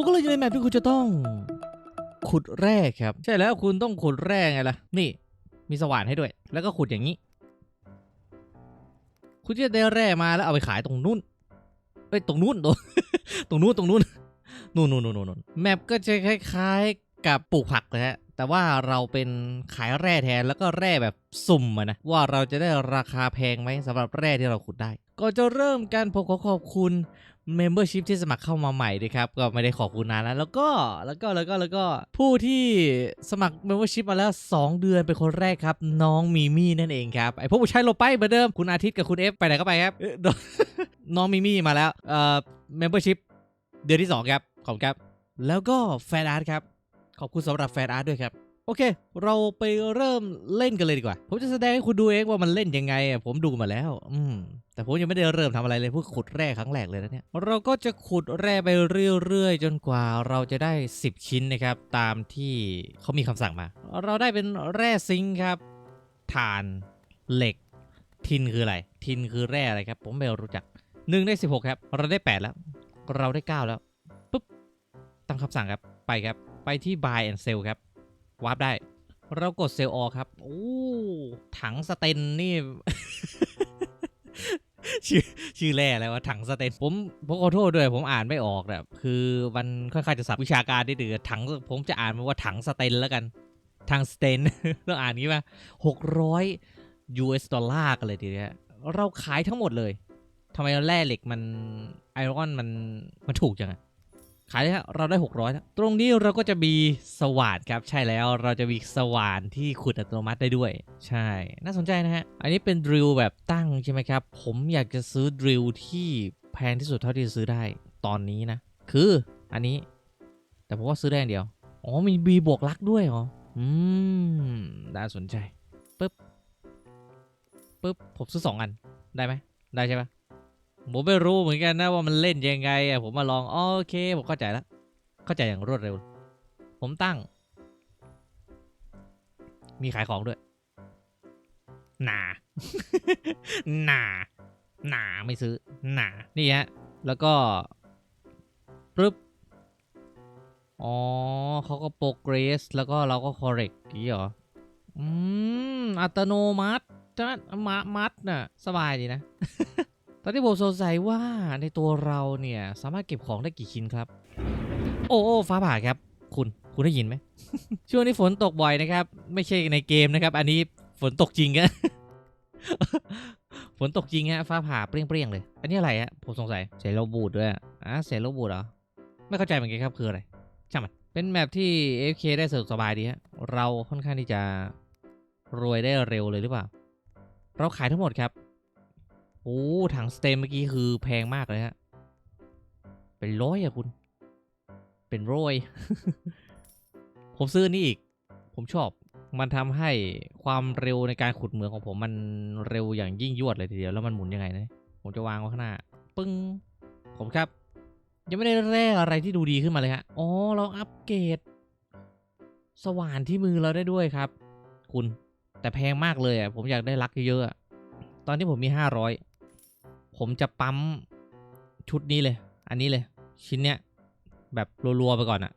ผมก็เลยอยู่ในแมปที่คุณจะต้อง ขุดแร่ครับ ใช่แล้วคุณต้องขุดแร่ไงล่ะ นี่ มีสว่านให้ด้วย แล้วก็ขุดอย่างนี้ คุณจะได้แร่มาแล้วเอาไปขายตรงนู้นเอ้ยตรงนู้นตรงตรงนู้นตรงนู้นนู่นนู่นนู่นนู่นแมปก็จะคล้ายๆกับปลูกผักเลยฮะแต่ว่าเราเป็นขายแร่แทนแล้วก็แร่แบบสุ่มอะนะว่าเราจะได้ราคาแพงไหมสำหรับแร่ที่เราขุดได้ ก็จะเริ่มกันผมขอขอบคุณ Membership ที่สมัครเข้ามาใหม่ด้วยครับ ก็ไม่ได้ขอบคุณนานแล้ว แล้วก็แล้วก็แล้วก็แล้วก็ผู้ที่สมัคร Membership มาแล้ว 2 เดือนเป็นคนแรกครับ น้องมีมี่นั่นเองครับ ไอพวกผู้ชายโลไปเหมือนเดิมคุณอาทิตย์กับคุณเอฟไปไหนก็ไปครับเอ้ยน้องมีมี่มาแล้วเอ่อ Membership เดือนที่ 2 ครับ ขอบคุณครับ แล้วก็แฟนอาร์ตครับ ขอบคุณสำหรับแฟนอาร์ตด้วยครับ โอเค เราไปเริ่มเล่นกันเลยดีกว่า ผมจะแสดงให้คุณดูเองว่ามันเล่นยังไง ผมดูมาแล้ว อืม แต่ผมยังไม่ได้เริ่มทำอะไรเลยเพิ่งขุดแร่ครั้งแรกเลยนะเนี่ย เราก็จะขุดแร่ไปเรื่อยๆ จนกว่าเราจะได้ 10 ชิ้นนะครับ ตามที่เขามีคำสั่งมา เราได้เป็นแร่ซิงค์ครับ ถ่าน เหล็ก ทินคืออะไร ทินคือแร่อะไรครับ ผมไม่รู้จักหนึ่งได้16 ครับ เราได้ 8 แล้ว เราได้ 9 แล้ว ปุ๊บตั้งคำสั่งครับ ไปครับ ไปที่ buy and sell ครับ วาร์ปได้ เรากดเซลล์ออครับ โอ้ถังสเตนนี่ ชื่อชื่อแร่อะไรวะถังสเตนผมผมขอโทษด้วย ผมอ่านไม่ออกแบบคือมันค่อนข้างจะสับวิชาการนิดนึงถังผมจะอ่านมันว่าถังสเตนแล้วกันถังสเตนต้องอ่านงี้ป่ะหกร้อย US ดอลลาร์กันเลยทีเดียวเราขายทั้งหมดเลยทำไมแร่เหล็กมันไอรอนมันมันถูกจังอะ ขายได้ครเราได้ 600แล้วตรงนี้เราก็จะมีสว่านครับ ใช่แล้วเราจะมีสว่านที่ขุดอัตโนมัติได้ด้วย ใช่ น่าสนใจนะฮะ อันนี้เป็นดริลแบบตั้งใช่ไหมครับ ผมอยากจะซื้อดริลที่แพงที่สุดเท่าที่จะซื้อได้ตอนนี้นะ คืออันนี้ แต่ผมว่าซื้อได้อย่างเดียว อ๋อมีบีบวกลักด้วยเหรอ อืม น่าสนใจปึ๊บปึ๊บผมซื้อสองอันได้ไหมได้ใช่ปะ ผมไม่รู้เหมือนกันนะว่ามันเล่นยังไงอะผมมาลองโอเค ผมเข้าใจแล้ว เข้าใจอย่างรวดเร็ว ผมตั้ง มีขายของด้วยหนาหนาหนาไม่ซื้อหนานี่ฮะแล้วก็ปึ๊บอ๋อเขาก็โปรเกรส แล้วก็เราก็ correct อย่างนี้เหรอ อืม อัตโนมัติจะมามัดน่ะ สบายดีนะ ตอนที่ผมสงสัยว่าในตัวเราเนี่ยสามารถเก็บของได้กี่ชิ้นครับ โอ้โอฟ้าผ่าครับ คุณคุณได้ยินไหม ช่วงนี้ฝนตกบ่อยนะครับ ไม่ใช่ในเกมนะครับ อันนี้ฝนตกจริงอะฝนตกจริงฮะฟ้าผ่าเปรี้ยงๆเลย อันนี้อะไรฮะผมสงสัยเซโลบูดด้วยอะเซโลบูดเหรอไม่เข้าใจเหมือนกันครับคืออะไรช่างมันเป็นแมปที่ AFK ได้สะดวกสบายดีฮะเราค่อนข้างที่จะรวยได้เร็วเลยหรือเปล่า เราขายทั้งหมดครับ โอ้ถังสเตมเมื่อกี้คือแพงมากเลยฮะ เป็นร้อยอะคุณ เป็นร้อย ผมซื้อนี่อีก ผมชอบ มันทำให้ความเร็วในการขุดเหมืองของผมมันเร็วอย่างยิ่งยวดเลยทีเดียว แล้วมันหมุนยังไงนะ ผมจะวางไว้ข้างหน้า ปึ้ง ผมครับ ยังไม่ได้แร่อะไรที่ดูดีขึ้นมาเลยฮะ อ๋อ เราอัปเกรด สว่านที่มือเราได้ด้วยครับ คุณ แต่แพงมากเลยอะ ผมอยากได้ลักเยอะๆตอนนี้ผมมี500 ผมจะปั๊มชุดนี้เลย อันนี้เลย ชิ้นเนี้ยแบบรัวๆไปก่อนอะ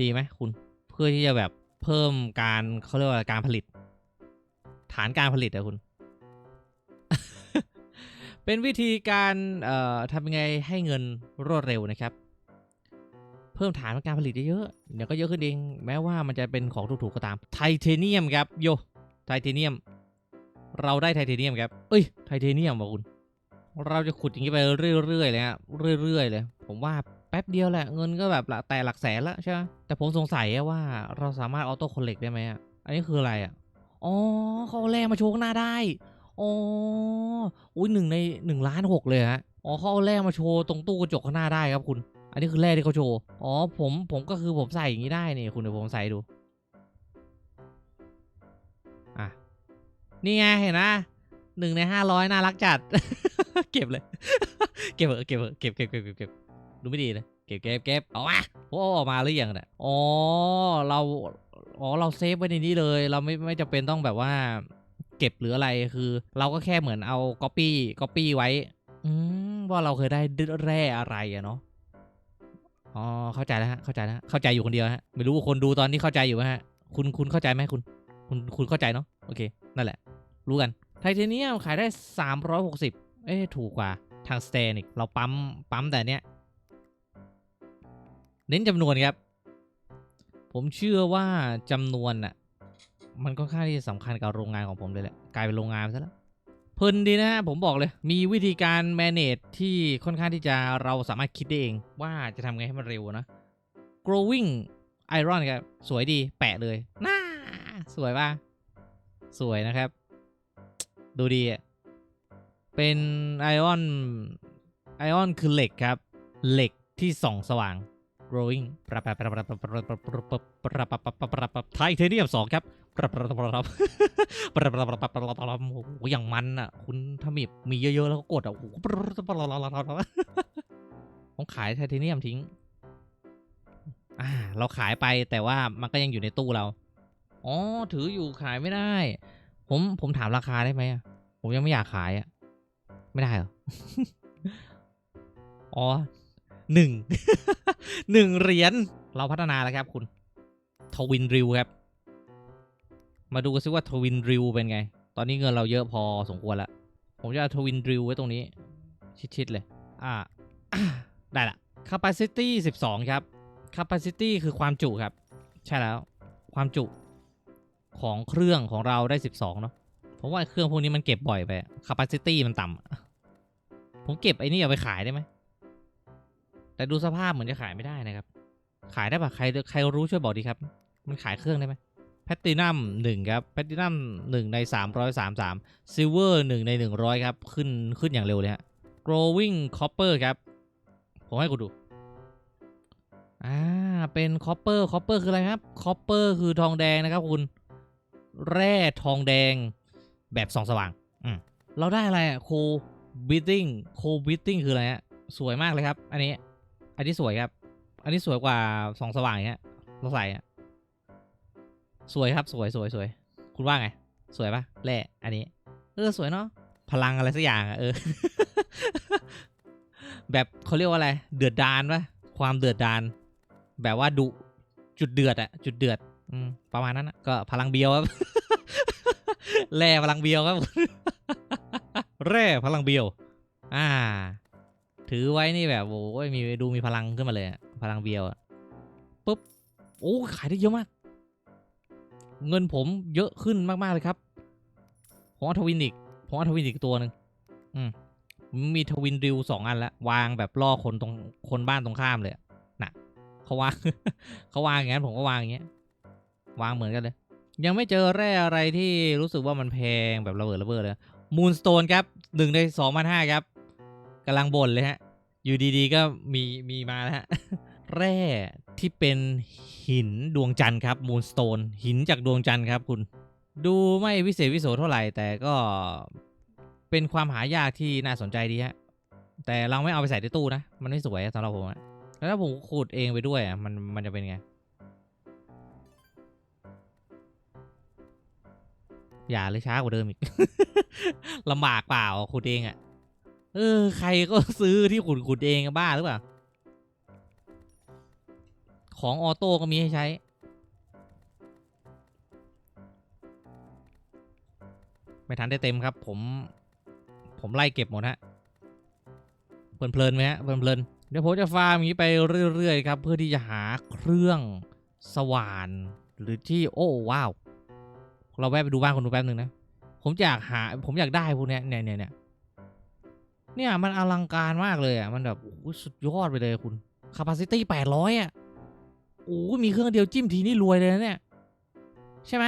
ดีไหมคุณ เพื่อที่จะแบบเพิ่มการเขาเรียกว่าการผลิต ฐานการผลิตอะคุณ เป็นวิธีการเอ่อทำยังไงให้เงินรวดเร็วนะครับ เพิ่มฐานการผลิตเยอะๆเดี๋ยวก็เยอะขึ้นเอง แม้ว่ามันจะเป็นของถูกๆก็ตาม ไทเทเนียมครับโยไทเทเนียม เราได้ไทเทเนียมครับ เอ้ย ไทเทเนียมว่ะคุณ เราจะขุดอย่างนี้ไปเรื่อยๆเลยฮะเรื่อยๆเลย ผมว่าแป๊บเดียวแหละเงินก็แบบแต่หลักแสนละใช่ไหมแต่ผมสงสัยว่าเราสามารถออโต้คอลเลกได้ไหมอะอันนี้คืออะไรอะอ๋อเขาเอาแรงมาโชว์หน้าได้อ๋ออุ้ยหนึ่งในหนึ่งล้านหกเลยฮะอ๋อเขาเอาแร่มาโชว์ตรงตู้กระจกข้างหน้าได้ครับคุณ อันนี้คือแร่ที่เขาโชว์ อ๋อผมผมก็คือผมใส่อย่างนี้ได้นี่คุณเดี๋ยวผมใส่ดู อะ นี่ไงเห็นนะหนึ่งในห้าร้อยน่ารักจัด เก็บเลย เก็บเถอเก็บเถอเก็บเก็บเก็บเก็บเก็บดูไม่ดีนะเก็บเก็บเก็บเอามาโอ้ออกมาหรือยังเนี่ยอ๋อเราอ๋อเราเซฟไว้ในนี้เลย เราไม่ไม่จำเป็นต้องแบบว่า เก็บหรืออะไรคือ เราก็แค่เหมือนเอา copy copy ไว้ อืมว่าเราเคยได้แร่อะไรอะเนาะอ๋อเข้าใจแล้วฮะเข้าใจแล้วเข้าใจอยู่คนเดียวฮะไม่รู้ว่าคนดูตอนนี้เข้าใจอยู่ไหมฮะคุณคุณเข้าใจไหมคุณ คุณคุณเข้าใจเนาะโอเค นั่นแหละ รู้กันไทเทเนียมขายได้ 360 เอ๊ถูกกว่าทางสเตนอีกเราปั๊มปั๊มแต่เนี้ยเน้นจำนวนครับ ผมเชื่อว่าจำนวนน่ะมันค่อนข้างที่จะสำคัญกับโรงงานของผมเลยแหละกลายเป็นโรงงานไปซะแล้วเพลินดีนะฮะผมบอกเลย มีวิธีการ manage ที่ค่อนข้างที่จะเราสามารถคิดได้เอง ว่าจะทำไงให้มันเร็วนะ growing iron ครับ สวยดีแปะเลยน่าสวยป่ะ สวยนะครับ ดูดีอะ เป็นไอออนไอออนคือเหล็กครับ เหล็กที่ส่องสว่าง growing ไทเทเนียมสองครับโอ้อย่างมันอะ คุณถ้ามีมีเยอะๆ แล้วก็กดอะโอ้โหผมขายไทเทเนียมทิ้ง อ่า เราขายไปแต่ว่ามันก็ยังอยู่ในตู้เรา อ๋อ ถืออยู่ขายไม่ได้ ผมผมถามราคาได้ไหมผมยังไม่อยากขายอะ ไม่ได้เหรอ อ๋อหนึ่งหนึ่งเหรียญเราพัฒนาแล้วครับคุณทวินริวครับ มาดูกันซิว่าทวินริวเป็นไง ตอนนี้เงินเราเยอะพอสมควรแล้วผมจะเอาทวินริวไว้ตรงนี้ ชิดๆเลย อ่าได้ละ capacity 12 ครับ capacity คือความจุครับ ใช่แล้ว ความจุของเครื่องของเราได้ 12 เนาะผมว่าเครื่องพวกนี้มันเก็บบ่อยไป capacity มันต่ำ ผมเก็บไอ้นี่เอาไปขายได้ไหม แต่ดูสภาพเหมือนจะขายไม่ได้นะครับ ขายได้ปะใครใครรู้ช่วยบอกดีครับ มันขายเครื่องได้ไหมแพตตินัมหนึ่งครับ แพตตินัมหนึ่งในสามร้อยสามสามซิลเวอร์หนึ่งในหนึ่งร้อยครับ ขึ้นขึ้นอย่างเร็วเลยฮะ growing copper ครับ ผมให้คุณดู อ่า เป็น copper copper คืออะไรครับ copper คือทองแดงนะครับคุณ แร่ทองแดงแบบสองสว่าง อืม เราได้อะไรอะ co beating co beating คืออะไรฮะสวยมากเลยครับ อันนี้ อันนี้สวยครับ อันนี้สวยกว่าสองสว่างอย่างเงี้ยเราใส่อะสวยครับสวยสวยสวย คุณว่าไง สวยปะแร่อันนี้ เออสวยเนาะพลังอะไรสักอย่างอะเออ แบบเขาเรียกว่าอะไร เดือดดานปะความเดือดดาน แบบว่าดุจุดเดือดอะจุดเดือด อืมประมาณนั้นอะก็พลังเบียวครับแร่พลังเบียวครับ แร่พลังเบียว อ่า ถือไว้นี่แบบโอ้ยมีดูมีพลังขึ้นมาเลยพลังเบียวปุ๊บโอ้ขายได้เยอะมาก เงินผมเยอะขึ้นมากๆเลยครับผมเอาทวินอีกผมเอาทวินอีกตัวหนึ่งอืมมีทวินริวสองอันแล้ววางแบบล่อคนตรงคนบ้านตรงข้ามเลยน่ะเขาวางเขาวางอย่างนั้นผมก็วางอย่างเงี้ยวางเหมือนกันเลย ยังไม่เจอแร่อะไรที่รู้สึกว่ามันแพงแบบระเบิดระเบ้อเลย มูนสโตนครับหนึ่งในสองพันห้าครับกำลังบ่นเลยฮะ อยู่ดีๆ ก็มีมีมาแล้วฮะ แร่ที่เป็นหินดวงจันทร์ครับมูนสโตนหินจากดวงจันทร์ครับคุณ ดูไม่วิเศษวิโสเท่าไหร่ แต่ก็เป็นความหายากที่น่าสนใจดีฮะ แต่เราไม่เอาไปใส่ในตู้นะ มันไม่สวยสำหรับผมอะแล้วถ้าผมขุดเองไปด้วยอะมันมันจะเป็นไง อย่าเลยช้ากว่าเดิมอีก ลำบากเปล่าขุดเองอะเออ ใครก็ซื้อที่ขุดขุดเองบ้าหรือเปล่า ของออโต้ก็มีให้ใช้ ไม่ทันได้เต็มครับ ผม ผมไล่เก็บหมดฮะเพลินๆไหมฮะเพลินๆเดี๋ยวผมจะฟาร์มอย่างนี้ไปเรื่อยๆครับ เพื่อที่จะหาเครื่องสว่าน หรือที่โอ้ว้าว เราแวะไปดูบ้านคนดูแป๊บหนึ่งนะ ผมอยากหา ผมอยากได้พวกเนี้ยเนี่ยเนี่ยเนี่ยเนี่ยมันอลังการมากเลยอะ มันแบบโอ้สุดยอดไปเลยคุณ capacity แปดร้อยอะโอ้มีเครื่องเดียวจิ้มทีนี่รวยเลยนะเนี่ย ใช่ไหม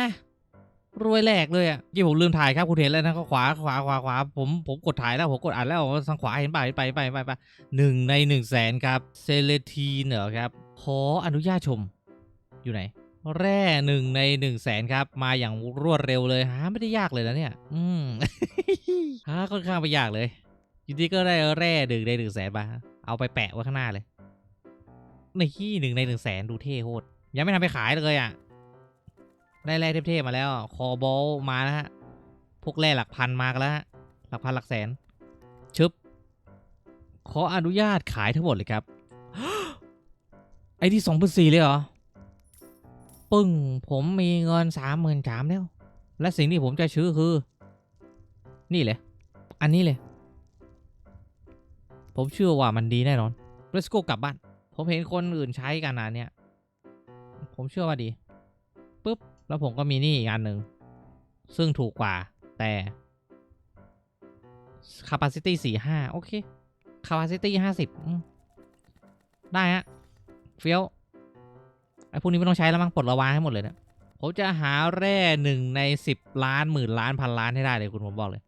รวยแหลกเลยอะยี่ผมลืมถ่ายครับคุณเห็นแล้วนะก็ขวาขวาขวาขวาผมผมกดถ่ายแล้วผมกดอัดแล้วทางขวาเห็นไปไปไปไปไปหนึ่งในหนึ่งแสนครับเซเลทีนเหรอครับขออนุญาตชมอยู่ไหน แร่หนึ่งในหนึ่งแสนครับ มาอย่างรวดเร็วเลยหาไม่ได้ยากเลยนะเนี่ย อืมหาค่อนข้างไปยากเลยยู่ดีก็ได้แร่หนึ่งในหนึ่งแสนมาเอาไปแปะไว้ข้างหน้าเลยในที่หนึ่งในหนึ่งแสนดูเท่โคตรยังไม่ทำไปขายเลยอะ ได้แร่เทพๆมาแล้ว คอบอลมาแล้วฮะ พวกแร่หลักพันมากแล้วฮะ หลักพันหลักแสน ชึบ ขออนุญาตขายทั้งหมดเลยครับ ไอ้ที่สองพันสี่เลยเหรอ ปึ้ง ผมมีเงินสามหมื่นสามแล้ว และสิ่งที่ผมจะซื้อคือ นี่เลย อันนี้เลย ผมเชื่อว่ามันดีแน่นอน let's go กลับบ้าน ผมเห็นคนอื่นใช้กันนะเนี่ย ผมเชื่อว่าดีปุ๊บ แล้วผมก็มีนี่อีกอันหนึ่ง ซึ่งถูกกว่า แต่ capacity 45โอเค capacity 50อืมได้ฮะ เฟี้ยว อ้พวกนี้ไม่ต้องใช้แล้วมั้งปลดระวางให้หมดเลยเนะผมจะหาแร่หนึ่งในสิบล้านหมื่นล้านพันล้านให้ได้เลยคุณผมบอกเลย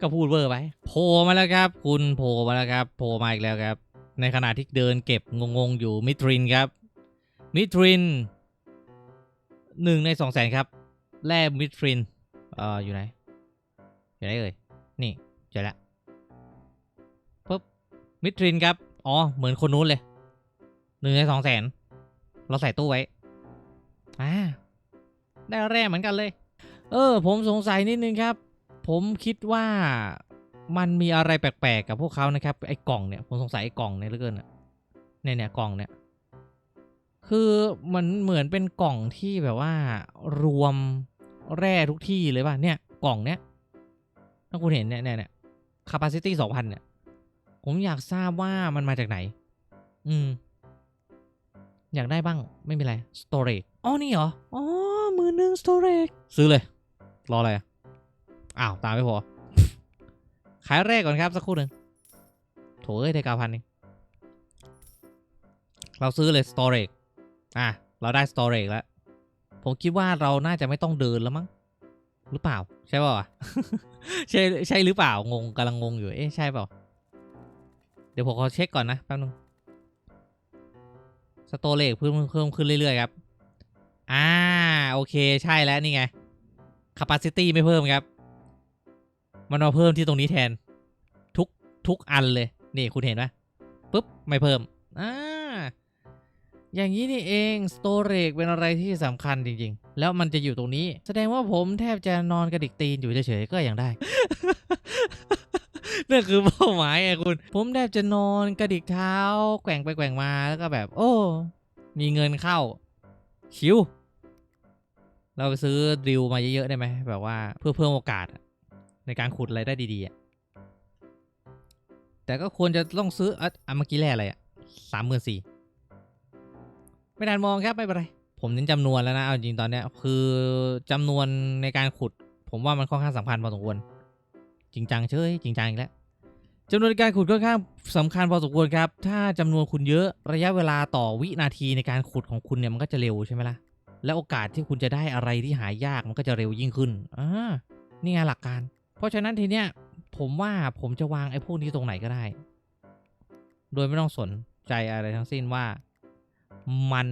ก็พูดเวอร์ไปโผล่มาแล้วครับ คุณโผล่มาแล้วครับโผล่มาอีกแล้วครับ ในขณะที่เดินเก็บงงๆอยู่มิทรินครับ มิทรินหนึ่งในสองแสนครับแร่มิทรินเอ่ออยู่ไหนอยู่ไหนเอ่ยนี่เจอแล้วปุ๊บมิทรินครับ อ๋อ เหมือนคนนู้นเลย หนึ่งในสองแสน เราใส่ตู้ไว้ อ่า ได้แร่เหมือนกันเลย เออ ผมสงสัยนิดนึงครับ ผมคิดว่ามันมีอะไรแปลกๆกับพวกเขานะครับ ไอ้กล่องเนี่ย ผมสงสัยไอ้กล่องเนี่ยเหลือเกินเนี่ยเนี่ยกล่องเนี่ย คือมันเหมือนเป็นกล่องที่แบบว่ารวมแร่ทุกที่เลยป่ะ เนี่ย กล่องเนี้ย ถ้าคุณเห็นเนี่ยเนี่ยเนี่ย capacity สองพันเนี่ย ผมอยากทราบว่ามันมาจากไหน อืม อยากได้บ้างไม่มีไร storage อ๋อ นี่เหรอ อ๋อ มือหนึ่ง storage ซื้อเลย รออะไรอ้าว ตามไม่พอ ขายแรกก่อนครับ สักครู่หนึ่งโถเอ้ยได้เก้าพันเองเราซื้อเลย storage อะ เราได้ storage แล้ว ผมคิดว่าเราน่าจะไม่ต้องเดินแล้วมั้ง หรือเปล่า ใช่เปล่าวใช่ใช่หรือเปล่างงกำลังงงอยู่ เอ๊ะใช่เปล่า เดี๋ยวผมขอเช็คก่อนนะแป๊บนึง สโตเลกเพิ่มเพิ่มขึ้นเรื่อยๆครับ อ่า โอเคใช่แล้วนี่ไง capacity ไม่เพิ่มครับ มันมาเพิ่มที่ตรงนี้แทน ทุกทุกอันเลย นี่คุณเห็นไหมปุ๊บ ไม่เพิ่ม อ่า อย่างนี้นี่เอง storage เป็นอะไรที่สำคัญจริง ๆ แล้วมันจะอยู่ตรงนี้ แสดงว่าผมแทบจะนอนกระดิกตีนอยู่เฉยๆก็ยังได้ นั่นคือเป้าหมายไงคุณ ผมแทบจะนอนกระดิกเท้า แกว่งไปแกว่งมาแล้วก็แบบ โอ้ มีเงินเข้าชิว เราไปซื้อดริลมาเยอะๆได้ไหมแบบว่าเพื่อเพิ่มโอกาส ในการขุดอะไรได้ดีๆแต่ก็ควรจะต้องซื้ออะอะเมื่อกี้แร่อะไรอะสามหมื่นสี่ไม่นานมองครับไม่เป็นไรผมเน้นจำนวนแล้วนะเอาจริงตอนเนี้ยคือจำนวนในการขุด ผมว่ามันค่อนข้างสำคัญพอสมควร จริงจังเชยจริงจังอีกแล้วจำนวนการขุดค่อนข้างสำคัญพอสมควรครับ ถ้าจำนวนคุณเยอะระยะเวลาต่อวินาทีในการขุดของคุณเนี่ยมันก็จะเร็วใช่ไหมล่ะ และโอกาสที่คุณจะได้อะไรที่หายากมันก็จะเร็วยิ่งขึ้นอ่านี่ไงหลักการ เพราะฉะนั้นทีเนี้ยผมว่าผมจะวางไอ้พวกนี้ตรงไหนก็ได้ โดยไม่ต้องสนใจอะไรทั้งสิ้นว่ามัน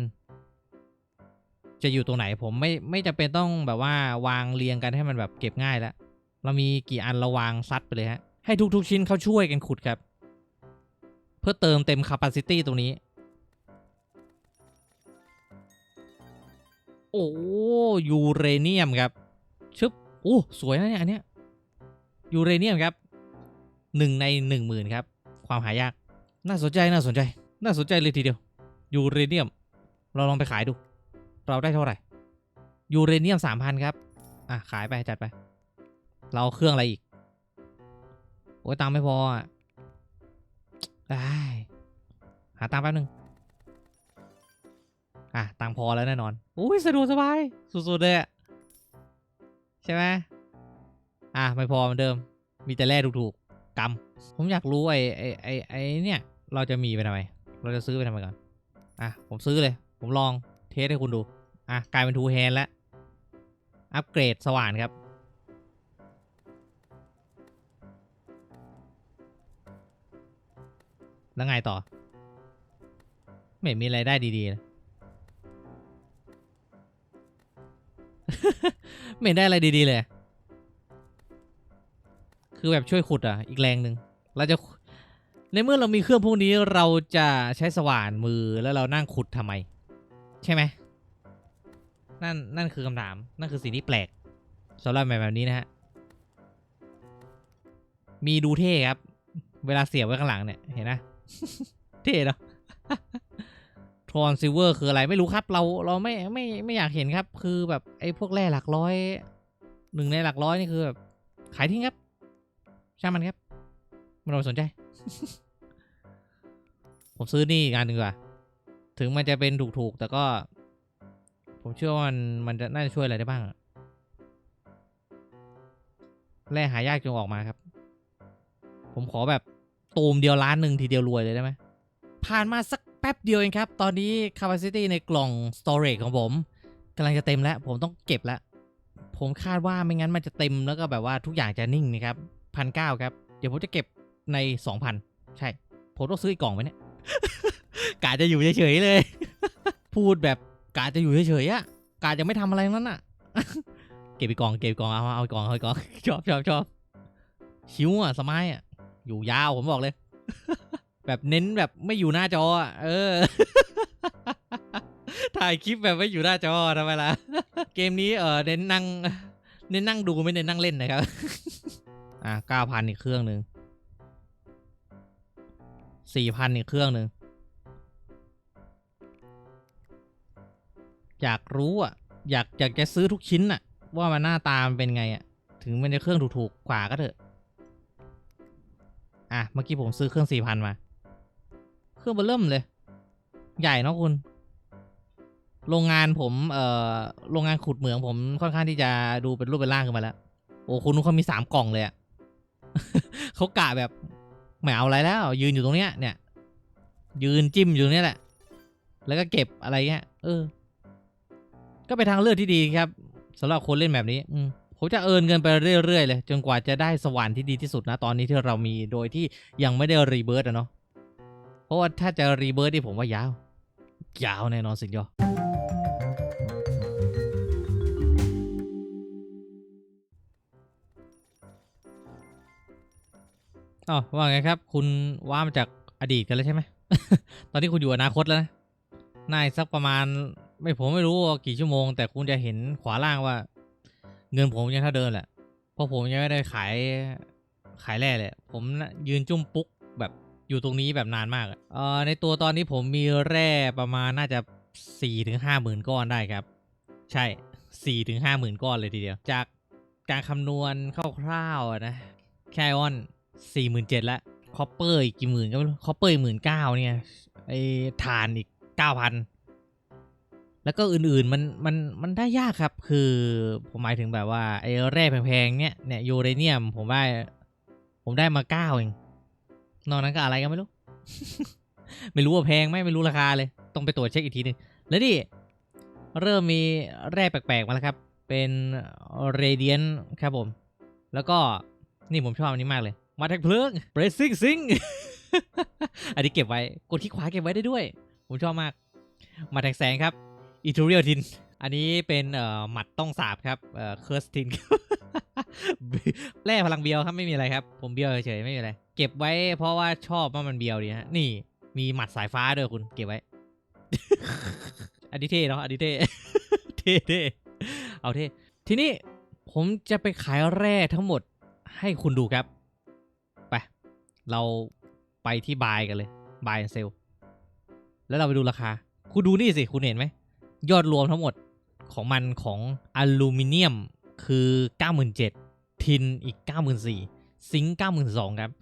จะอยู่ตรงไหนผมไม่ไม่จำเป็นต้องแบบว่าวางเรียงกันให้มันแบบเก็บง่ายแล้ว เรามีกี่อันเราวางซัดไปเลยฮะ ให้ทุกๆชิ้นเขาช่วยกันขุดครับ เพื่อเติมเต็ม capacity ตรงนี้ โอ้ยูเรเนียมครับชึบโอ้สวยนะเนี่ยอันเนี้ยยูเรเนียมครับหนึ่งในหนึ่งหมื่นครับ ความหายาก น่าสนใจน่าสนใจ น่าสนใจเลยทีเดียวยูเรเนียม เราลองไปขายดู เราได้เท่าไหร่ยูเรเนียมสามพันครับ อะ ขายไปจัดไป เราเครื่องอะไรอีก โอ้ยตังไม่พออะได้หาตังแป๊บนึง อะตังพอแล้วแน่นอนอุ้ยสะดวกสบาย สุดๆเลยอะใช่ไหมอะไม่พอเหมือนเดิม มีแต่แร่ถูกๆกำผมอยากรู้ไอ้ไอ้ไอ้ไอ้เนี่ย เราจะมีไปทำไม เราจะซื้อไปทำไมก่อน อะผมซื้อเลย ผมลองเทสให้คุณดู อะกลายเป็นทูแฮนแล้ว อัปเกรดสว่านครับ แล้วไงต่อ ไม่มีอะไรได้ดีๆ ไม่ได้อะไรดีๆเลย คือแบบช่วยขุดอะ อีกแรงหนึ่งเราจะ ในเมื่อเรามีเครื่องพวกนี้เราจะใช้สว่านมือแล้วเรานั่งขุดทำไม ใช่ไหม นั่น นั่นคือคำถาม นั่นคือสิ่งที่แปลกสำหรับแบบแบบนี้นะฮะ มีดูเท่ครับ เวลาเสียบไว้ข้างหลังเนี่ย เห็นนะ เท่เนาะทรอนซิเวอร์คืออะไรไม่รู้ครับ เราเราไม่ไม่ไม่อยากเห็นครับ คือแบบไอ้พวกแร่หลักร้อยหนึ่งในหลักร้อยนี่คือแบบขายทิ้งครับช่างมันครับไม่ต้องไปสนใจ ผมซื้อนี่อีกอันหนึ่งว่าถึงมันจะเป็นถูกๆแต่ก็ ผมเชื่อว่ามันมันจะน่าจะช่วยอะไรได้บ้างแร่หายากจงออกมาครับ ผมขอแบบ ตูมเดียวล้านหนึ่งทีเดียวรวยเลยได้ไหมผ่านมาสักแป๊บเดียวเองครับ ตอนนี้ capacity ในกล่อง storage ของผมกำลังจะเต็มแล้ว ผมต้องเก็บแล้ว ผมคาดว่าไม่งั้นมันจะเต็มแล้วก็แบบว่าทุกอย่างจะนิ่งนะครับพันเก้าครับ เดี๋ยวผมจะเก็บในสองพันใช่ ผมต้องซื้ออีกกล่องไหมเนี่ยกาจะอยู่เฉยๆเลย พูดแบบกาจะอยู่เฉยๆอะกาจะไม่ทำอะไรทั้งนั้นอะเก็บอีกกล่องเก็บอีกกล่องเอาเอาอีกกล่องเอาอีกกล่องชอบชอบชอบชิวอะสมัยอะ อยู่ยาวผมบอกเลย แบบเน้นแบบไม่อยู่หน้าจอเออ ถ่ายคลิปแบบไม่อยู่หน้าจอทำไมล่ะ เกมนี้เออเน้นนั่ง เน้นนั่งดูไม่เน้นนั่งเล่นนะครับ อะเก้าพันอีกเครื่องหนึ่งสี่พันอีกเครื่องหนึ่งอยากรู้อะ อยากอยากจะซื้อทุกชิ้นอะ ว่ามันหน้าตามันเป็นไงอะ ถึงมันจะเครื่องถูกๆกว่าก็เถอะ อะ เมื่อกี้ผมซื้อเครื่องสี่พันมา เครื่องเบอร์เริ่มเลย ใหญ่เนาะคุณ โรงงานผม เอ่อ โรงงานขุดเหมืองผมค่อนข้างที่จะดูเป็นรูปเป็นร่างขึ้นมาแล้ว โอ้ คุณเขามีสามกล่องเลยอะเขากะแบบไม่เอาอะไรแล้ว ยืนอยู่ตรงเนี้ย เนี่ย ยืนจิ้มอยู่เนี้ยแหละ แล้วก็เก็บอะไรเงี้ย เออ ก็เป็นทางเลือกที่ดีครับสำหรับคนเล่นแบบนี้ อืม ผมจะเอินเงินไปเรื่อยๆเลย จนกว่าจะได้สวรรค์ที่ดีที่สุดนะตอนนี้ที่เรามีโดยที่ยังไม่ได้รีเบิร์ตอะเนาะเพราะว่าถ้าจะรีเบิร์ตที่ผมว่ายาว ยาวแน่นอนสิยออ๋อว่าไงครับ คุณว่ามาจากอดีตกันแล้วใช่ไหม ตอนนี้คุณอยู่อนาคตแล้วนะน่าสักประมาณ ไม่ผมไม่รู้กี่ชั่วโมง แต่คุณจะเห็นขวาล่างว่า เงินผมยังเท่าเดิมแหละ เพราะผมยังไม่ได้ขายขายแร่เลย ผมยืนจุ้มปุ๊กแบบอยู่ตรงนี้แบบนานมากอะเอ่อในตัวตอนนี้ผมมีแร่ประมาณน่าจะ4ี่ถึงห้าหมื่นก้อนได้ครับ ใช่4ี่ถึงห้าหมื่นก้อนเลยทีเดียว จากการคำนวณคร่าวๆนะแคออนสี่หมื่นเจ็ดละคอปเปอร์อีกกี่หมื่นก็ไม่รู้คอปเปอร์อีกหมื่นเก้าเนี่ยไอ้ฐานอีกเก้าพัน แล้วก็อื่นๆมันมันมันได้ยากครับ คือผมหมายถึงแบบว่าไอ้แร่แพงๆเนี่ยเนี่ยยูเรเนียมผมได้ผมได้มาเก้าเอง นอกนั้นก็อะไรก็ไม่รู้ ไม่รู้ว่าแพงไหมไม่รู้ราคาเลย ต้องไปตรวจเช็คอีกทีหนึงแล้วนี่เริ่มมีแร่แปลกๆมาแล้วครับ เป็นเรเดียนครับผม แล้วก็นี่ผมชอบอันนี้มากเลย มาแท็กเพลิง Bracing Sing อันนี้เก็บไว้ กดคลิกขวาเก็บไว้ได้ด้วย ผมชอบมาก มาแท็กแสงครับ อีทูเรียลทิน อันนี้เป็นเอ่อหมัดต้องสาบครับเอ่อเคิร์สทินแร่พลังเบียวครับไม่มีอะไรครับ ผมเบียวเฉยๆไม่มีอะไร เก็บไว้เพราะว่าชอบว่ามันเบียวดีฮะนี่มีหมัดสายฟ้าด้วยคุณเก็บไว้ อันนี้เท่เนาะอันนี้เท่เท่เท่เอาเท่ทีนี้ผมจะไปขายแร่ทั้งหมดให้คุณดูครับ ไป เราไปที่บายกันเลยบายเซลแล้วเราไปดูราคา คุณดูนี่สิ คุณเห็นไหม ยอดรวมทั้งหมดของมันของอลูมิเนียมคือ 97,000ทินอีก 94,000ซิงค์92,000 ครับ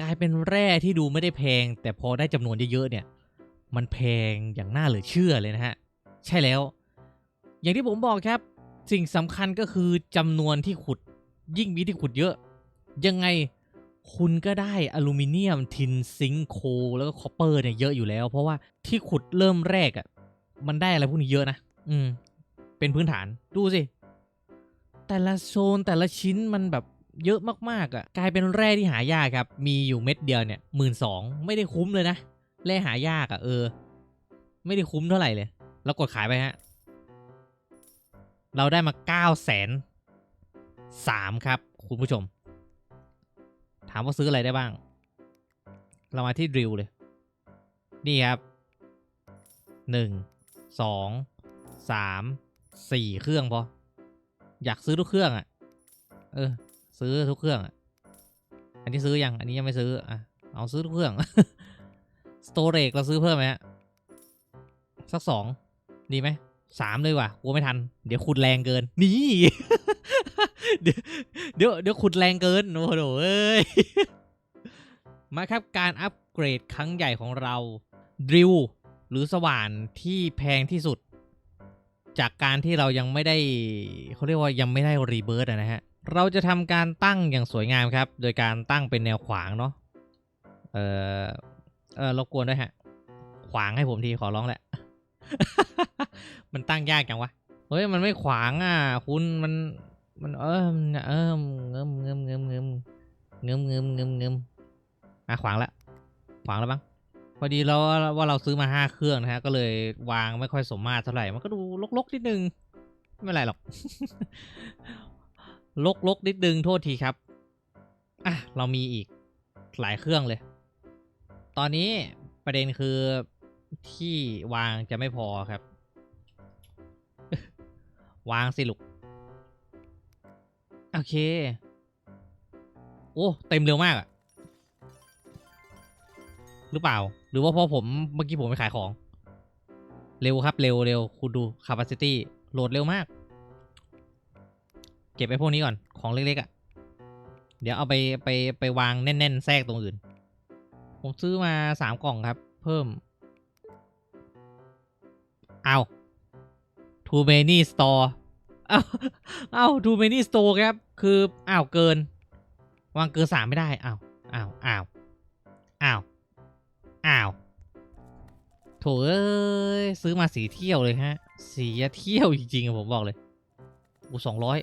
กลายเป็นแร่ที่ดูไม่ได้แพง แต่พอได้จำนวนเยอะๆเนี่ย มันแพงอย่างน่าเหลือเชื่อเลยนะฮะ ใช่แล้ว อย่างที่ผมบอกครับ สิ่งสำคัญก็คือจำนวนที่ขุดยิ่งมีที่ขุดเยอะ ยังไงคุณก็ได้อลูมิเนียมทินซิงค์โคแล้วก็คอปเปอร์เนี่ยเยอะอยู่แล้ว เพราะว่าที่ขุดเริ่มแรกอะ่ะ มันได้อะไรพวกนี้เยอะนะ อืม เป็นพื้นฐาน ดูสิ แต่ละโซนแต่ละชิ้นมันแบบเยอะมากๆอะ่ะ กลายเป็นแร่ที่หายากครับ มีอยู่เม็ดเดียวเนี่ยหมื่นสองไม่ได้คุ้มเลยนะ แร่หายากอะ่ะ เออ ไม่ได้คุ้มเท่าไหร่เลย แล้วกดขายไปฮะ เราได้มาเก้าแสนสามครับ คุณผู้ชม ถามว่าซื้ออะไรได้บ้าง เรามาที่ดริลเลย นี่ครับหนึ่ง สองสามสี่เครื่องพออยากซื้อทุกเครื่องอะ่ะ เออ ซื้อทุกเครื่องอะ่ะ อันนี้ซื้อยังอันนี้ยังไม่ซื้ออะเอาซื้อทุกเครื่องสโตร g เราซื้อเพิ่มไหมฮะสักสองดีไหมสามเลยว่ะกลัวไม่ทัน เดี๋ยวขุดแรงเกิน นี่ เดี๋ยวเดี๋ยวเดี๋ยวขุดแรงเกินโอ้โหเอ้ยมาครับการอัปเกรดครั้งใหญ่ของเราดริล หรือสว่านที่แพงที่สุด จากการที่เรายังไม่ได้เขาเรียกว่ายังไม่ได้รีเบิร์ตนะฮะ เราจะทำการตั้งอย่างสวยงามครับ โดยการตั้งเป็นแนวขวางเนาะเออเออรบกวนด้วยฮะ ขวางให้ผมทีขอร้องแหละ มันตั้งยากจังวะเฮ้ยมันไม่ขวางอะ คุณมันมันเออเออเงิมเงิมเงิมเงิมเงิมเงิมเงิมเงิมอะขวางละขวางแล้วบ้าง พอดีเราว่าเราซื้อมาห้าเครื่องนะฮะ ก็เลยวางไม่ค่อยสมมาตรเท่าไหร่ มันก็ดูลกๆนิดนึง ไม่เป็นไรหรอก ลกๆนิดนึงโทษทีครับ อะ เรามีอีกหลายเครื่องเลย ตอนนี้ประเด็นคือที่วางจะไม่พอครับ วางสิลูก โอเค โอ้ เต็มเร็วมากอะ รือเปล่า หรือว่าเพราะผมเมื่อกี้ผมไปขายของ เร็วครับ เร็วเร็วคุณดู capacity โหลดเร็วมาก เก็บไอ้พวกนี้ก่อนของเล็กๆอะ่ะ เดี๋ยวเอาไปไปไปวางแน่น ๆ แทรกตรงอื่น ผมซื้อมาสามกล่องครับ เพิ่ม เอา too many store เอาเอา too many store ครับ คืออ้าวเกิน วางเกินสามไม่ได้อ้าวอ้าวอ้าวอ้าว อ้าว โถเอ้ย ซื้อมาสีเที่ยวเลยฮะ สีเที่ยวจริงๆผมบอกเลยโอ้สองร้อย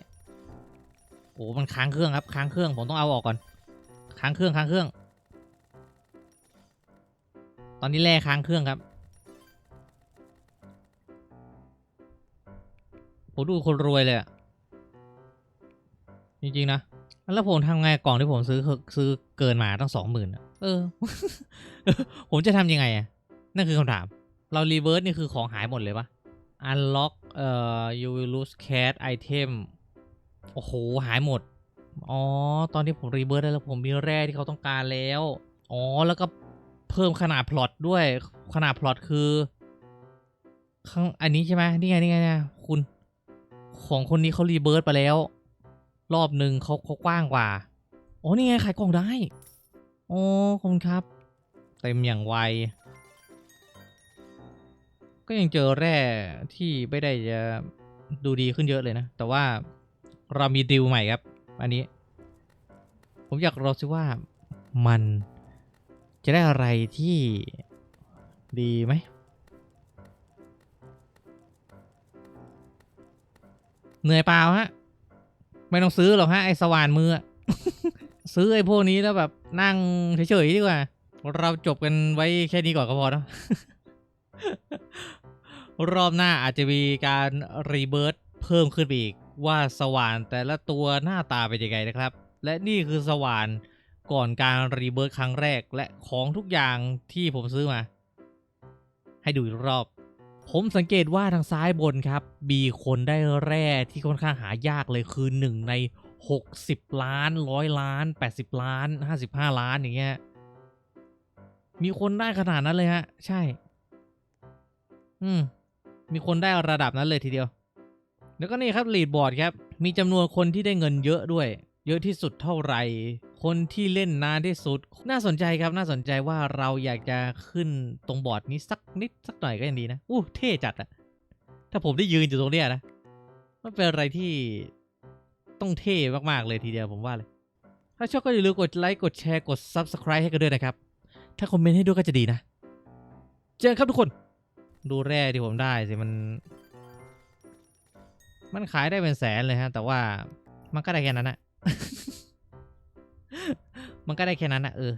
โอ้มันค้างเครื่องครับ ค้างเครื่อง ผมต้องเอาออกก่อน ค้างเครื่อง ค้างเครื่อง ตอนนี้แร่ค้างเครื่องครับผมดูคนรวยเลยอะจริงๆนะ แล้วผมทำไงกล่องที่ผมซื้อซื้อเกินมาตั้งสองหมื่นเออ ผมจะทำยังไงอะ นั่นคือคำถาม เรารีเวิร์สนี่คือของหายหมดเลยปะ unlock เอ่อ you will lose cash item โอ้โห หายหมด อ๋อ ตอนที่ผมรีเวิร์สได้แล้วผมมีแร่ที่เขาต้องการแล้ว อ๋อ แล้วก็เพิ่มขนาดพลอตด้วย ขนาดพลอตคือข้างอันนี้ใช่ไหมนี่ไงนี่ไงเนี่ยคุณ ของคนนี้เขารีเบิร์ตไปแล้ว รอบหนึ่งเขาเขากว้างกว่าอ๋อนี่ไงขายกล่องได้อ๋อขอบคุณครับ เต็มอย่างไว ก็ยังเจอแร่ที่ไม่ได้จะดูดีขึ้นเยอะเลยนะ แต่ว่าเรามีดิวใหม่ครับ อันนี้ ผมอยากรอซิว่ามันจะได้อะไรที่ดีไหม เหนื่อยเปล่าฮะ ไม่ต้องซื้อหรอกฮะไอ้สว่านมือ ซื้อไอ้พวกนี้แล้วแบบนั่งเฉยๆดีกว่า เราจบกันไว้แค่นี้ก่อนก็พอเนอะรอบหน้าอาจจะมีการรีเบิร์ตเพิ่มขึ้นไปอีกว่าสว่านแต่ละตัวหน้าตาเป็นยังไงนะครับ และนี่คือสว่านก่อนการรีเบิร์ตครั้งแรกและของทุกอย่างที่ผมซื้อมา ให้ดูอีกรอบ ผมสังเกตว่าทางซ้ายบนครับมีคนได้แร่ที่ค่อนข้างหายากเลยคือหนึ่งใน 60 ล้านร้อยล้าน 80 ล้าน 55 ล้านอย่างเงี้ยมีคนได้ขนาดนั้นเลยฮะ ใช่ อืม มีคนได้ระดับนั้นเลยทีเดียว แล้วก็นี่ครับลีดบอร์ดครับ มีจำนวนคนที่ได้เงินเยอะด้วย เยอะที่สุดเท่าไหร่ คนที่เล่นนานที่สุด น่าสนใจครับน่าสนใจว่าเราอยากจะขึ้นตรงบอร์ดนี้สักนิดสักหน่อยก็ยังดีนะอู้เท่จัดอะถ้าผมได้ยืนอยู่ตรงเนี้ยนะมันเป็นอะไรที่ต้องเท่มากๆเลยทีเดียวผมว่าเลย ถ้าชอบก็อย่าลืมกดไลค์กดแชร์กด Subscribe ให้กันด้วยนะครับ ถ้าคอมเมนต์ให้ด้วยก็จะดีนะ เจอกันครับทุกคน ดูแร่ที่ผมได้สิมัน มันขายได้เป็นแสนเลยฮะ แต่ว่ามันก็ได้แค่นั้นอะ มันก็ได้แค่นั้นอะเออ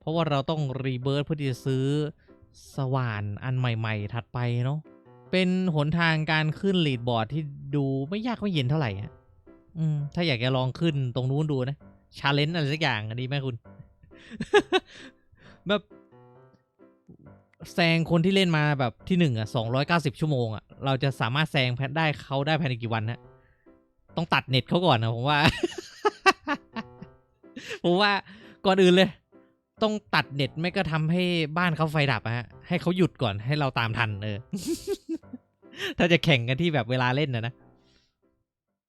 เพราะว่าเราต้องรีเบิร์ตเพื่อที่จะซื้อสว่านอันใหม่ ๆ ถัดไปเนาะ เป็นหนทางการขึ้นลีดบอร์ดที่ดูไม่ยากไม่เย็นเท่าไหร่อะอืม ถ้าอยากจะลองขึ้นตรงนู้นดูนะ ชาเลนจ์อะไรสักอย่างดีไหมคุณ แบบแซงคนที่เล่นมาแบบที่หนึ่งอะสองร้อยเก้าสิบชั่วโมงอะ เราจะสามารถแซงแพทได้เขาได้ภายในกี่วันฮะต้องตัดเน็ตเขาก่อนนะผมว่า ผมว่าก่อนอื่นเลย ต้องตัดเน็ตไม่ก็ทำให้บ้านเขาไฟดับอะฮะให้เขาหยุดก่อนให้เราตามทันเออ ถ้าจะแข่งกันที่แบบเวลาเล่นนะนะ